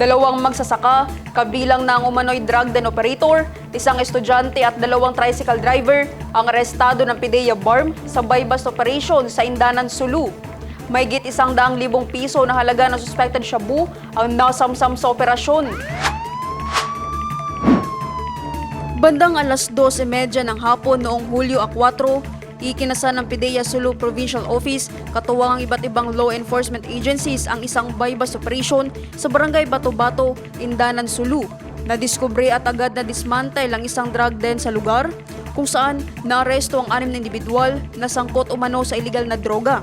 Dalawang magsasaka, kabilang ang umano'y drug den operator, isang estudyante at dalawang tricycle driver ang arestado ng PIDEA BARM sa buy-bust operation sa Indanan, Sulu. Mayigit isang daang libong piso na halaga ng suspected shabu ang nasamsam sa operasyon. Bandang alas 12.30 ng hapon noong Hulyo 4, Ikinasa ng PIDEA Sulu Provincial Office katuwang ang iba't ibang law enforcement agencies ang isang buy-bust operation sa barangay Bato-Bato, Indanan, Sulu. Nadiskubre at agad na dismantle ang isang drug den sa lugar kung saan naaresto ang anim na individual na sangkot umano sa illegal na droga.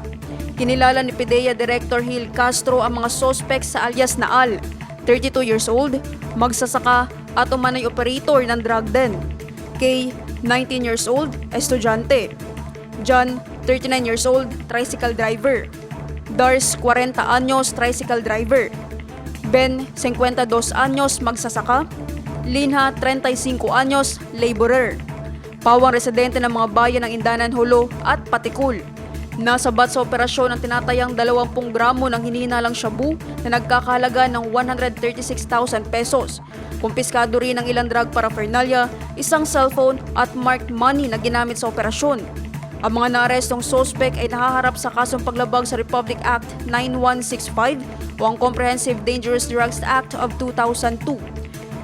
Kinilala ni PIDEA Director Hill Castro ang mga suspects sa alias na Al, 32 years old, magsasaka at umano'y operator ng drug den. Kay, 19 years old, estudyante. John, 39 years old, tricycle driver. Dars, 40 anyos, tricycle driver. Ben, 52 anyos, magsasaka. Linha, 35 anyos, laborer. Pawang residente ng mga bayan ng Indanan Hulo at Patikul. Nasabat sa operasyon ang tinatayang 20 gramo ng hinihinalang shabu na nagkakahalaga ng 136,000 pesos. Kumpiskado rin ang ilang drug paraphernalia, isang cellphone at marked money na ginamit sa operasyon. Ang mga naarestong sospek ay nahaharap sa kasong paglabag sa Republic Act 9165 o ang Comprehensive Dangerous Drugs Act of 2002.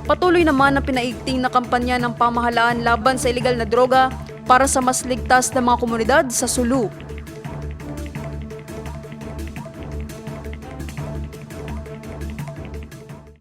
Patuloy naman ang pinaigting na kampanya ng pamahalaan laban sa illegal na droga para sa mas ligtas na mga komunidad sa Sulu.